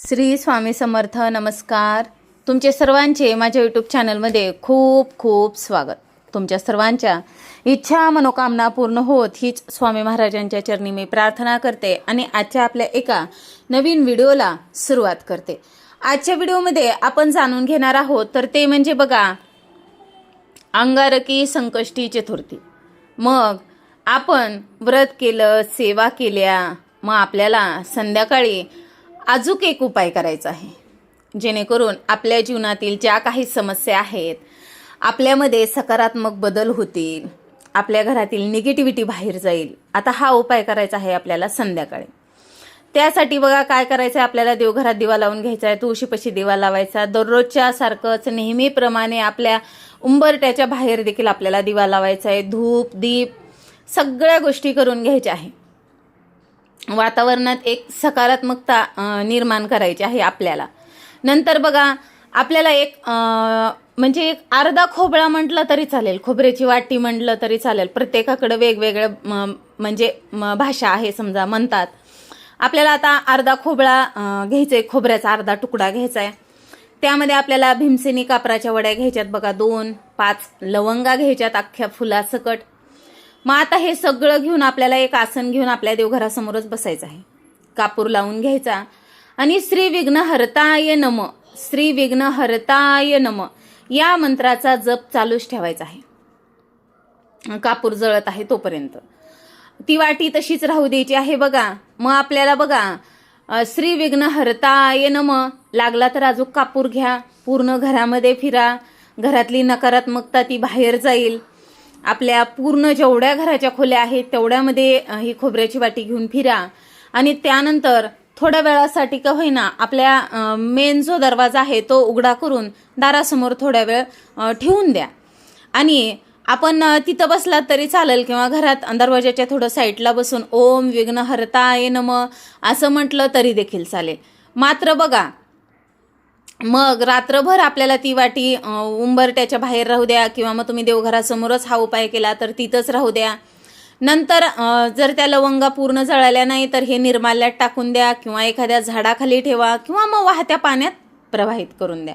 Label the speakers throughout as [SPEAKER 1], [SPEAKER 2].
[SPEAKER 1] श्री स्वामी समर्थ नमस्कार. तुमचे सर्वांचे माझ्या यूट्यूब चॅनलमध्ये खूप खूप स्वागत. तुमच्या सर्वांच्या इच्छा मनोकामना पूर्ण होत हीच स्वामी महाराजांच्या चरणी मी प्रार्थना करते आणि आजच्या आपल्या एका नवीन व्हिडिओला सुरुवात करते. आजच्या व्हिडिओमध्ये आपण जाणून घेणार आहोत तर ते म्हणजे बघा अंगारकी संकष्टी चतुर्थी. मग आपण व्रत केलं सेवा केल्या मग आपल्याला संध्याकाळी अजूक एक उपाय करायचा आहे. जेणेकरून आपल्या जीवनातील ज्या काही समस्या आहेत आपल्यामध्ये सकारात्मक बदल होतील आपल्या घरातील निगेटिव्हिटी बाहेर जाईल. आता हा उपाय करायचा आहे आपल्याला संध्याकाळी. त्यासाठी बघा काय करायचं आहे आपल्याला देवघरात दिवा लावून घ्यायचा आहे तुळशीपाशी दिवा लावायचा. दररोजच्या सारखंच नेहमीप्रमाणे आपल्या उंबरट्याच्या बाहेर देखील आपल्याला दिवा लावायचा आहे. धूप दीप सगळ्या गोष्टी करून घ्यायच्या आहे. वातावरणात एक सकारात्मकता निर्माण करायची आहे आपल्याला. नंतर बघा आपल्याला एक म्हणजे एक अर्धा खोबळा म्हटलं तरी चालेल खोबऱ्याची वाटी म्हटलं तरी चालेल. प्रत्येकाकडे वेगवेगळ्या म्हणजे म, भाषा आहे समजा म्हणतात. आपल्याला आता अर्धा खोबळा घ्यायचा आहे खोबऱ्याचा अर्धा तुकडा घ्यायचा आहे त्यामध्ये आपल्याला भीमसेनी कापराच्या वड्या घ्यायच्यात बघा दोन पाच लवंगा घ्यायच्यात अख्ख्या फुलासकट. मग आता हे सगळं घेऊन आपल्याला एक आसन घेऊन आपल्या देवघरासमोरच बसायचं आहे. कापूर लावून घ्यायचा. आणि श्री विघ्न हरताय नम श्री विघ्न हरताय नम या मंत्राचा जप चालूच ठेवायचा आहे. कापूर जळत आहे तोपर्यंत. ती वाटी तशीच राहू द्यायची आहे बघा. मग आपल्याला बघा श्री विघ्न हरताय नम लागला तर अजून कापूर घ्या. पूर्ण घरामध्ये फिरा. घरातली नकारात्मकता ती बाहेर जाईल. आपल्या पूर्ण जेवढ्या घराच्या खोल्या आहेत तेवढ्यामध्ये ही खोबऱ्याची वाटी घेऊन फिरा. आणि त्यानंतर थोड्या वेळासाठी का होईना आपल्या मेन जो दरवाजा आहे तो उघडा करून दारासमोर थोड्या वेळ ठेवून द्या. आणि आपण तिथं बसला तरी चालेल किंवा घरात दरवाजाच्या थोडं साईडला बसून ओम विघ्न हरताय नम असं म्हटलं तरी देखील चालेल. मात्र बघा मग रात्रभर आपल्याला ती वाटी उंबरट्याच्या बाहेर राहू द्या किंवा मग तुम्ही देवघरासमोरच हा उपाय केला तर तिथंच राहू द्या. नंतर जर त्या लवंगा पूर्ण जळाल्या नाही तर हे निर्माल्यात टाकून द्या किंवा एखाद्या झाडाखाली ठेवा किंवा मग वाहत्या पाण्यात प्रवाहित करून द्या.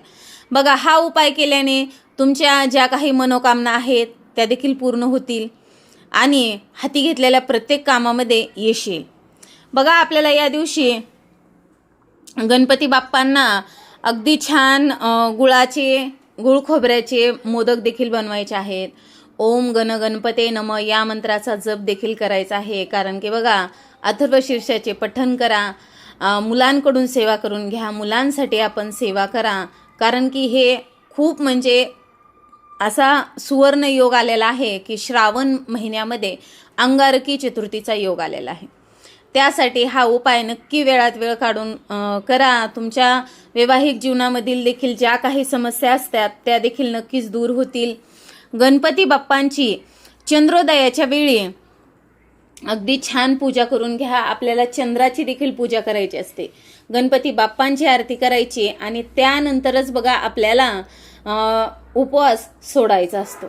[SPEAKER 1] बघा हा उपाय केल्याने तुमच्या ज्या काही मनोकामना आहेत त्या देखील पूर्ण होतील आणि हाती घेतलेल्या प्रत्येक कामामध्ये येशील बघा आपल्याला या दिवशी गणपती बाप्पांना अगदी छान गुळाचे गुळ खोबऱ्याचे मोदक देखील बनवायचे आहेत. ओम गण गणपते नम या मंत्राचा जप देखील करायचा आहे. कारण की बघा अथर्व शीर्षाचे पठण करा मुलांकडून सेवा करून घ्या मुलांसाठी आपण सेवा करा. कारण की हे खूप म्हणजे असा सुवर्ण योग आलेला आहे की श्रावण महिन्यामध्ये अंगारकी चतुर्थीचा योग आलेला आहे. त्यासाठी हा उपाय नक्की वेळात वेळ काढून करा. तुमच्या वैवाहिक जीवनामधील देखील ज्या काही समस्या असतात त्या देखील नक्कीच दूर होतील. गणपती बाप्पांची चंद्रोदयाच्या वेळी अगदी छान पूजा करून घ्या. आपल्याला चंद्राची देखील पूजा करायची असते. गणपती बाप्पांची आरती करायची आणि त्यानंतरच बघा आपल्याला उपवास सोडायचा असतो.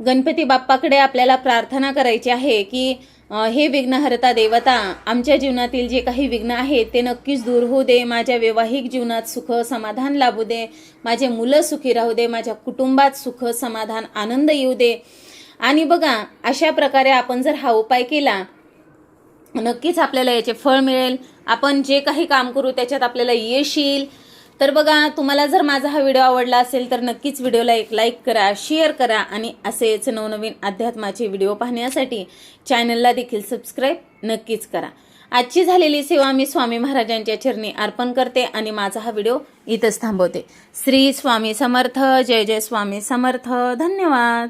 [SPEAKER 1] गणपती बाप्पाकडे आपल्याला प्रार्थना करायची आहे की हे विघ्नहर्ता देवता आमच्या जीवनातील जे काही विघ्न आहेत ते नक्कीच दूर होऊ दे. माझ्या वैवाहिक जीवनात सुख समाधान लाभू दे. माझे मुलं सुखी राहू दे. माझ्या कुटुंबात सुख समाधान आनंद येऊ दे. आणि बघा अशा प्रकारे आपण जर हा उपाय केला नक्कीच आपल्याला याचे फळ मिळेल. आपण जे काही काम करू त्याच्यात आपल्याला यश येईल. तर बघा तुम्हाला जर माझा हा व्हिडिओ आवडला असेल तर नक्कीच व्हिडिओला एक लाईक करा शेअर करा आणि असेच नवनवीन अध्यात्माचे व्हिडिओ पाहण्यासाठी चॅनलला देखील सबस्क्राईब नक्कीच करा. आजची झालेली सेवा मी स्वामी महाराजांच्या चरणी अर्पण करते आणि माझा हा व्हिडिओ इथंच थांबवते. श्री स्वामी समर्थ जय जय स्वामी समर्थ. धन्यवाद.